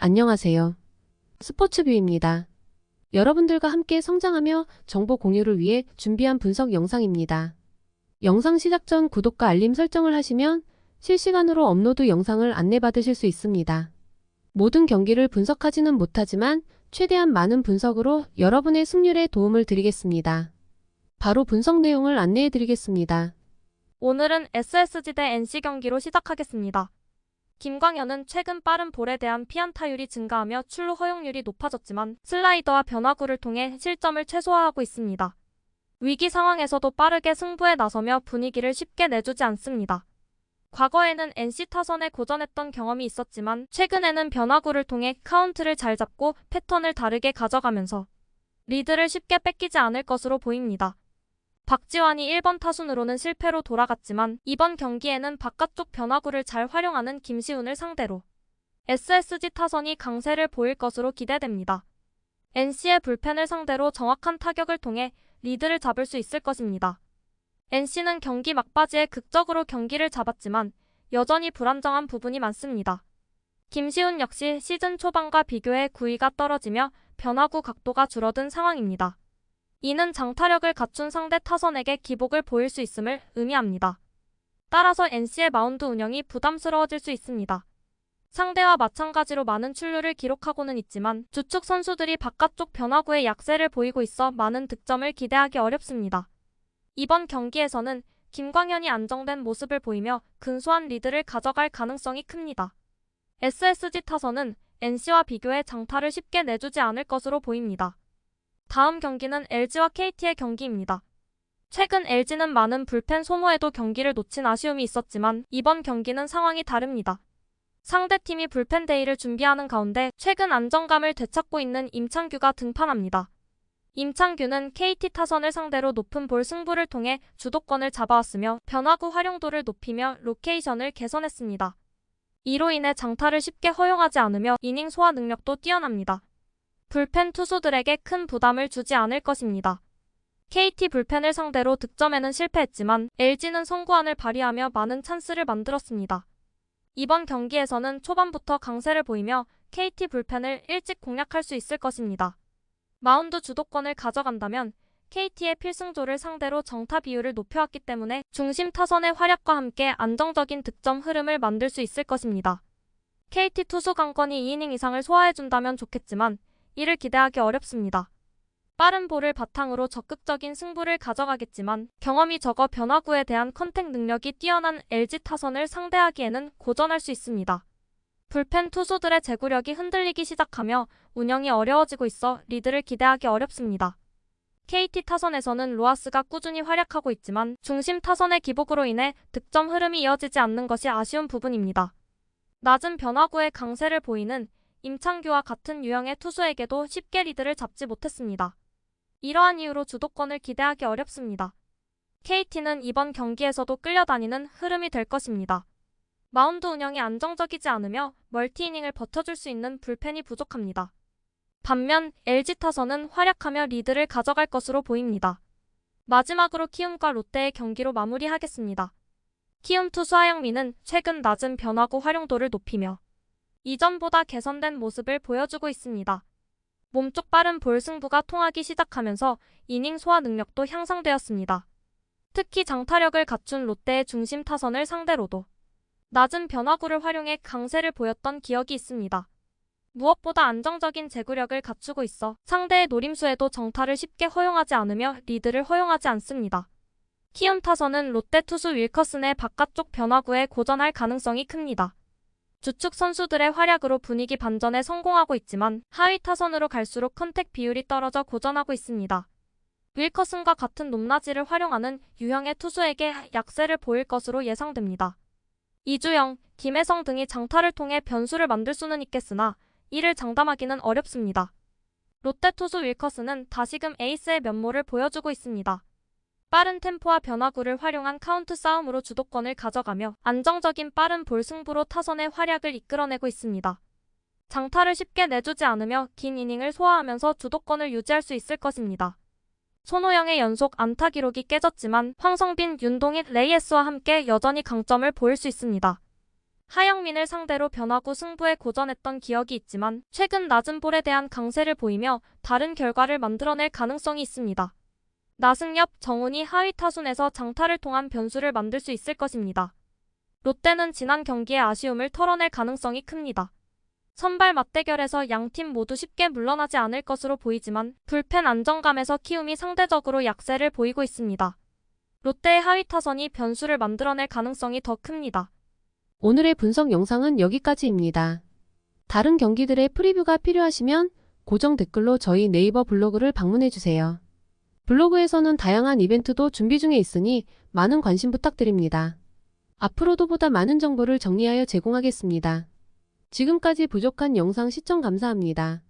안녕하세요. 스포츠뷰입니다. 여러분들과 함께 성장하며 정보 공유를 위해 준비한 분석 영상입니다. 영상 시작 전 구독과 알림 설정을 하시면 실시간으로 업로드 영상을 안내받으실 수 있습니다. 모든 경기를 분석하지는 못하지만 최대한 많은 분석으로 여러분의 승률에 도움을 드리겠습니다. 바로 분석 내용을 안내해 드리겠습니다. 오늘은 SSG 대 NC 경기로 시작하겠습니다. 김광현은 최근 빠른 볼에 대한 피안타율이 증가하며 출루 허용률이 높아졌지만 슬라이더와 변화구를 통해 실점을 최소화하고 있습니다. 위기 상황에서도 빠르게 승부에 나서며 분위기를 쉽게 내주지 않습니다. 과거에는 NC 타선에 고전했던 경험이 있었지만 최근에는 변화구를 통해 카운트를 잘 잡고 패턴을 다르게 가져가면서 리드를 쉽게 뺏기지 않을 것으로 보입니다. 박지환이 1번 타순으로는 실패로 돌아갔지만 이번 경기에는 바깥쪽 변화구를 잘 활용하는 김시훈을 상대로 SSG 타선이 강세를 보일 것으로 기대됩니다. NC의 불펜을 상대로 정확한 타격을 통해 리드를 잡을 수 있을 것입니다. NC는 경기 막바지에 극적으로 경기를 잡았지만 여전히 불안정한 부분이 많습니다. 김시훈 역시 시즌 초반과 비교해 구위가 떨어지며 변화구 각도가 줄어든 상황입니다. 이는 장타력을 갖춘 상대 타선에게 기복을 보일 수 있음을 의미합니다. 따라서 NC의 마운드 운영이 부담스러워질 수 있습니다. 상대와 마찬가지로 많은 출루를 기록하고는 있지만 주축 선수들이 바깥쪽 변화구에 약세를 보이고 있어 많은 득점을 기대하기 어렵습니다. 이번 경기에서는 김광현이 안정된 모습을 보이며 근소한 리드를 가져갈 가능성이 큽니다. SSG 타선은 NC와 비교해 장타를 쉽게 내주지 않을 것으로 보입니다. 다음 경기는 LG와 KT의 경기입니다. 최근 LG는 많은 불펜 소모에도 경기를 놓친 아쉬움이 있었지만 이번 경기는 상황이 다릅니다. 상대팀이 불펜 데이를 준비하는 가운데 최근 안정감을 되찾고 있는 임창규가 등판합니다. 임창규는 KT 타선을 상대로 높은 볼 승부를 통해 주도권을 잡아왔으며 변화구 활용도를 높이며 로케이션을 개선했습니다. 이로 인해 장타를 쉽게 허용하지 않으며 이닝 소화 능력도 뛰어납니다. 불펜 투수들에게 큰 부담을 주지 않을 것입니다. KT 불펜을 상대로 득점에는 실패했지만 LG는 선구안을 발휘하며 많은 찬스를 만들었습니다. 이번 경기에서는 초반부터 강세를 보이며 KT 불펜을 일찍 공략할 수 있을 것입니다. 마운드 주도권을 가져간다면 KT의 필승조를 상대로 정타 비율을 높여왔기 때문에 중심 타선의 활약과 함께 안정적인 득점 흐름을 만들 수 있을 것입니다. KT 투수 강권이 2이닝 이상을 소화해준다면 좋겠지만 이를 기대하기 어렵습니다. 빠른 볼을 바탕으로 적극적인 승부를 가져가겠지만 경험이 적어 변화구에 대한 컨택 능력이 뛰어난 LG 타선을 상대하기에는 고전할 수 있습니다. 불펜 투수들의 제구력이 흔들리기 시작하며 운영이 어려워지고 있어 리드를 기대하기 어렵습니다. KT 타선에서는 로하스가 꾸준히 활약하고 있지만 중심 타선의 기복으로 인해 득점 흐름이 이어지지 않는 것이 아쉬운 부분입니다. 낮은 변화구의 강세를 보이는 임창규와 같은 유형의 투수에게도 쉽게 리드를 잡지 못했습니다. 이러한 이유로 주도권을 기대하기 어렵습니다. KT는 이번 경기에서도 끌려다니는 흐름이 될 것입니다. 마운드 운영이 안정적이지 않으며 멀티이닝을 버텨줄 수 있는 불펜이 부족합니다. 반면 LG 타선은 활약하며 리드를 가져갈 것으로 보입니다. 마지막으로 키움과 롯데의 경기로 마무리하겠습니다. 키움 투수 하영민은 최근 낮은 변화구 활용도를 높이며 이전보다 개선된 모습을 보여주고 있습니다. 몸쪽 빠른 볼 승부가 통하기 시작하면서 이닝 소화 능력도 향상되었습니다. 특히 장타력을 갖춘 롯데의 중심 타선을 상대로도 낮은 변화구를 활용해 강세를 보였던 기억이 있습니다. 무엇보다 안정적인 제구력을 갖추고 있어 상대의 노림수에도 정타를 쉽게 허용하지 않으며 리드를 허용하지 않습니다. 키움 타선은 롯데 투수 윌커슨의 바깥쪽 변화구에 고전할 가능성이 큽니다. 주축 선수들의 활약으로 분위기 반전에 성공하고 있지만 하위 타선으로 갈수록 컨택 비율이 떨어져 고전하고 있습니다. 윌커슨과 같은 높낮이를 활용하는 유형의 투수에게 약세를 보일 것으로 예상됩니다. 이주영, 김혜성 등이 장타를 통해 변수를 만들 수는 있겠으나 이를 장담하기는 어렵습니다. 롯데 투수 윌커스는 다시금 에이스의 면모를 보여주고 있습니다. 빠른 템포와 변화구를 활용한 카운트 싸움으로 주도권을 가져가며 안정적인 빠른 볼 승부로 타선의 활약을 이끌어내고 있습니다. 장타를 쉽게 내주지 않으며 긴 이닝을 소화하면서 주도권을 유지할 수 있을 것입니다. 손호영의 연속 안타 기록이 깨졌지만 황성빈, 윤동희, 레이에스와 함께 여전히 강점을 보일 수 있습니다. 하영민을 상대로 변화구 승부에 고전했던 기억이 있지만 최근 낮은 볼에 대한 강세를 보이며 다른 결과를 만들어낼 가능성이 있습니다. 나승엽, 정훈이 하위 타순에서 장타를 통한 변수를 만들 수 있을 것입니다. 롯데는 지난 경기의 아쉬움을 털어낼 가능성이 큽니다. 선발 맞대결에서 양 팀 모두 쉽게 물러나지 않을 것으로 보이지만 불펜 안정감에서 키움이 상대적으로 약세를 보이고 있습니다. 롯데의 하위 타선이 변수를 만들어낼 가능성이 더 큽니다. 오늘의 분석 영상은 여기까지입니다. 다른 경기들의 프리뷰가 필요하시면 고정 댓글로 저희 네이버 블로그를 방문해주세요. 블로그에서는 다양한 이벤트도 준비 중에 있으니 많은 관심 부탁드립니다. 앞으로도 보다 많은 정보를 정리하여 제공하겠습니다. 지금까지 부족한 영상 시청 감사합니다.